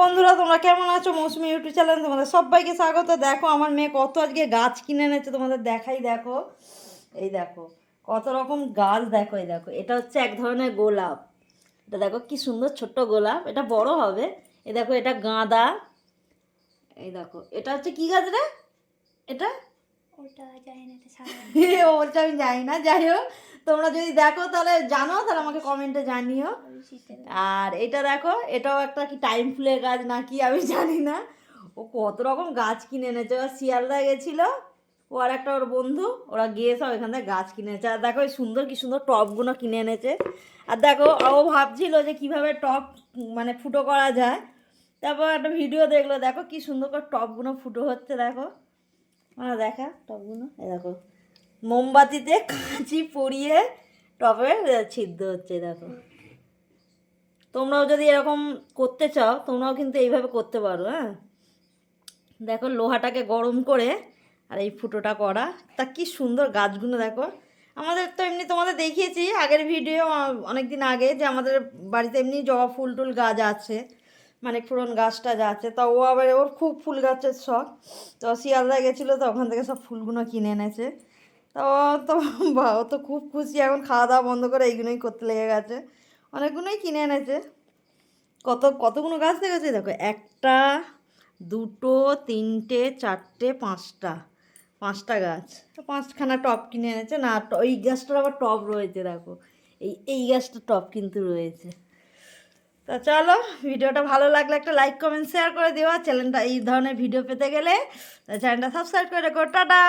বন্ধুরা, তোমরা কেমন আছো? মৌসুমি ইউটিউব চ্যানেল তোমাদের সবাইকে স্বাগত। দেখো, আমার মেয়ে কত আজকে গাছ কিনে এনেছে, তোমাদের দেখাই, দেখো। এই দেখো, কত রকম গাছ, দেখো, এই দেখো। এটা হচ্ছে এক ধরনের গোলাপ। এটা দেখো, কি সুন্দর ছোট্ট গোলাপ। এটা বড় হবে। এই দেখো, এটা গাঁদা। এই দেখো, এটা হচ্ছে কি গাছ রে? এটা? ওটা জানি না আমি জানি না যাই হোক তোমরা যদি দেখো তাহলে জানো তাহলে আমাকে কমেন্টে জানিও। আর এটা দেখো এটাও একটা কি টাইম ফুলের গাছ নাকি আমি জানি না। ও কত রকম গাছ কিনে এনেছে ও শিয়ালদা গেছিল ও আর একটা ওর বন্ধু ওরা গিয়ে সব এখান থেকে গাছ কিনে এনেছে। আর দেখো এই সুন্দর কি সুন্দর টবগুলো কিনে এনেছে। আর দেখো ও ভাবছিল যে কীভাবে টপ মানে ফুটো করা যায়। তারপর একটা ভিডিও দেখল দেখো কি সুন্দর করে টপগুলো ফুটো হচ্ছে দেখো। মানে দেখা টপগুলো। এই দেখো, মোমবাতিতে কাঁচি পরিয়ে টপে ছিদ্র হচ্ছে দেখো। তোমরাও যদি এরকম করতে চাও, তোমরাও কিন্তু এইভাবে করতে পারো হ্যাঁ? দেখো, লোহাটাকে গরম করে আর এই ফুটোটা করা। তা কি সুন্দর গাছগুলো, দেখো। আমাদের তো এমনি তোমাদের দেখিয়েছি আগের ভিডিও অনেক দিন আগে যে আমাদের বাড়িতে এমনি জবা ফুল টুল গাছ আছে। মানে পুরন গাছটা যা আছে, তা ও আবার ওর খুব ফুল গাছের শখ। তো শিয়ালদা গেছিল, তো ওখান থেকে সব ফুলগুলো কিনে এনেছে। তো তো বা, ও তো খুব খুশি, এখন খাওয়া দাওয়া বন্ধ করে এইগুলোই করতে লেগে গেছে। অনেকগুলোই কিনে এনেছে। কত, কতগুলো গাছ দেখেছে? দেখো, একটা, দুটো, তিনটে, চারটে, পাঁচটা পাঁচটা গাছ। তো পাঁচখানা টব কিনে এনেছে। না এই গাছটার আবার টব রয়েছে, দেখো। এই এই গাছটা টব কিন্তু রয়েছে। তা চলো, ভিডিওটা ভালো লাগলে একটা লাইক কমেন্ট শেয়ার করে দিও চ্যানেলটা এই ধরনের ভিডিও পেতে গেলে। চ্যানেলটা সাবস্ক্রাইব করে রেখো, টাটা!